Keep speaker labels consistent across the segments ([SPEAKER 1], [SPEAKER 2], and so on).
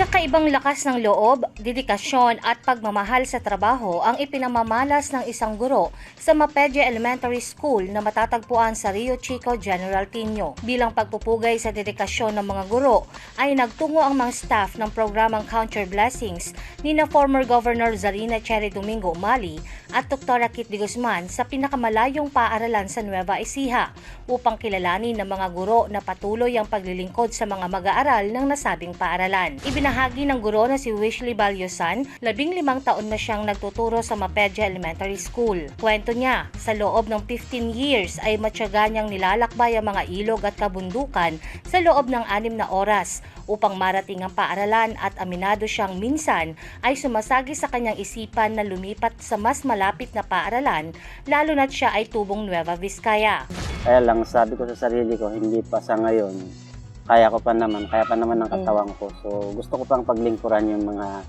[SPEAKER 1] Kakaibang lakas ng loob, dedikasyon at pagmamahal sa trabaho ang ipinamamalas ng isang guro sa Mapedja Elementary School na matatagpuan sa Rio Chico, General Tino. Bilang pagpupugay sa dedikasyon ng mga guro, ay nagtungo ang mga staff ng programang Count Your Blessings ni na former Governor Zarina Cherry Domingo Umali at Dr. Kit de Guzman sa pinakamalayong paaralan sa Nueva Ecija upang kilalanin ng mga guro na patuloy ang paglilingkod sa mga mag-aaral ng nasabing paaralan. Ibinahagi ng guro na si Wishley Balyosan, labing limang taon na siyang nagtuturo sa Mapedja Elementary School. Kwento niya, sa loob ng 15 years ay matyaga niyang nilalakbay ang mga ilog at kabundukan sa loob ng anim na oras upang marating ang paaralan at aminado siyang minsan ay sumasagi sa kanyang isipan na lumipat sa mas malapit na paaralan lalo na't siya ay tubong Nueva Vizcaya.
[SPEAKER 2] Kaya lang sabi ko sa sarili ko, hindi pa sa ngayon, kaya ko pa naman, kaya pa naman ng katawan ko. So gusto ko pang paglingkuran yung mga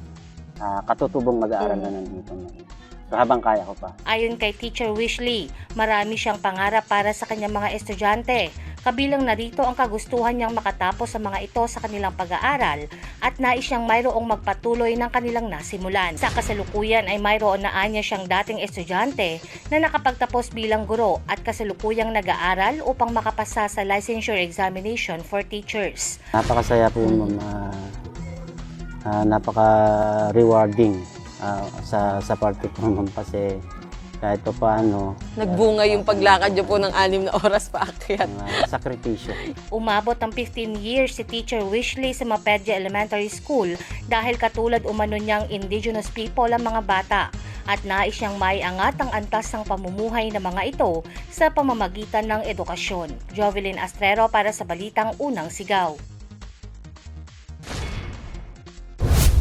[SPEAKER 2] ah, katutubong mag-aaral na nandito na. So habang kaya ko pa.
[SPEAKER 1] Ayon kay Teacher Wishley, marami siyang pangarap para sa kanyang mga estudyante. Kabilang narito ang kagustuhan niyang makatapos sa mga ito sa kanilang pag-aaral at nais siyang mayroong magpatuloy ng kanilang nasimulan. Sa kasalukuyan ay mayroon na anya siyang dating estudyante na nakapagtapos bilang guro at kasalukuyang nag-aaral upang makapasa sa licensure examination for teachers.
[SPEAKER 2] Napakasaya po yung mga ah, napaka-rewarding ah, sa sa parte ko ma'am kasi kahit pa paano
[SPEAKER 3] Nagbunga yung paglakad niyo po ng anim na oras paakyat.
[SPEAKER 2] mga sakripisyo.
[SPEAKER 1] Umabot ng 15 years si Teacher Wishley sa Mapedja Elementary School dahil katulad umano niyang indigenous people ang mga bata at nais siyang maiangat ang antas ng pamumuhay ng mga ito sa pamamagitan ng edukasyon. Jovelyn Astrero para sa Balitang Unang Sigaw.